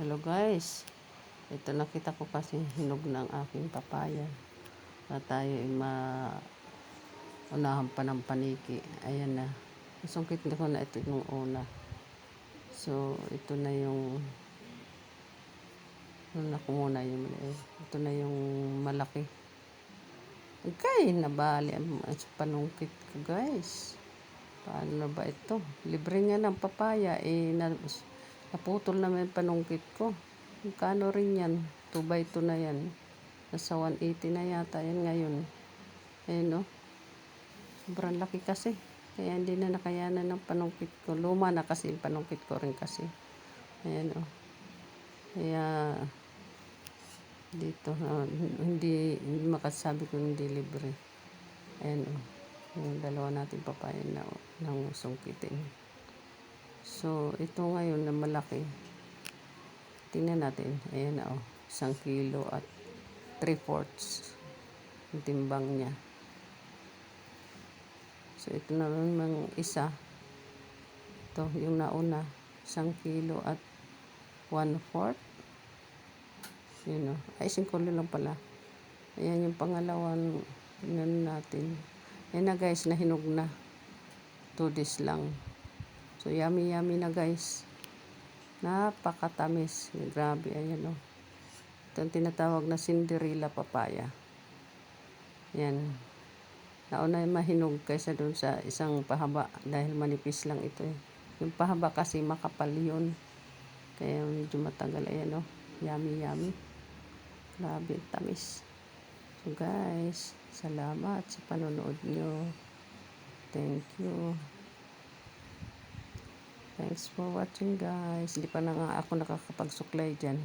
Hello guys. Ito nakita ko kasi hinog ng aking papaya. Na tayo ay ma unahan pa ng paniki. Ayan na. Nasungkit na ko na ito nung una. So, ito na yung Una ko muna yung maliit. Ito na yung malaki. Okay, nabali ang panungkit ko guys. Paano ba ito? Libre nga ng papaya. Eh, na, naputol naman yung panungkit ko. Kano rin yan? 2 by 2 na yan. Nasa 180 na yata yan ngayon. Ayun o. Sobrang laki kasi. Kaya hindi na nakayanan ng panungkit ko. Luma na kasi yung panungkit ko rin kasi. Ayan o. Kaya dito ah, hindi, hindi makasabi kung hindi libre. Ayan o. Yung dalawa natin papaya na ng sungkitin. So, ito ngayon na malaki. Tingnan natin. Ayan na o. Isang kilo at 3 fourths. Yung timbang niya. So, ito na naman isa. Ito, yung nauna. Isang kilo at 1 fourth. Yun o. Ay, singkulo lang pala. Ayan yung pangalawang yun natin. Ayan na guys, nahinog na. 2 days lang. So, yummy yummy na guys. Napakatamis. Grabe, ayan o. Ito ang tinatawag na Cinderella papaya. Yan. Nauna yung mahinog kaysa dun sa isang pahaba dahil manipis lang ito eh. Yung pahaba kasi makapal yun. Kaya medyo matagal. Ayan o. Yummy yummy. Grabe, tamis. So guys, salamat sa panonood nyo. Thank you. Thanks for watching guys. Hindi pa na nga ako nakakapagsuklay dyan.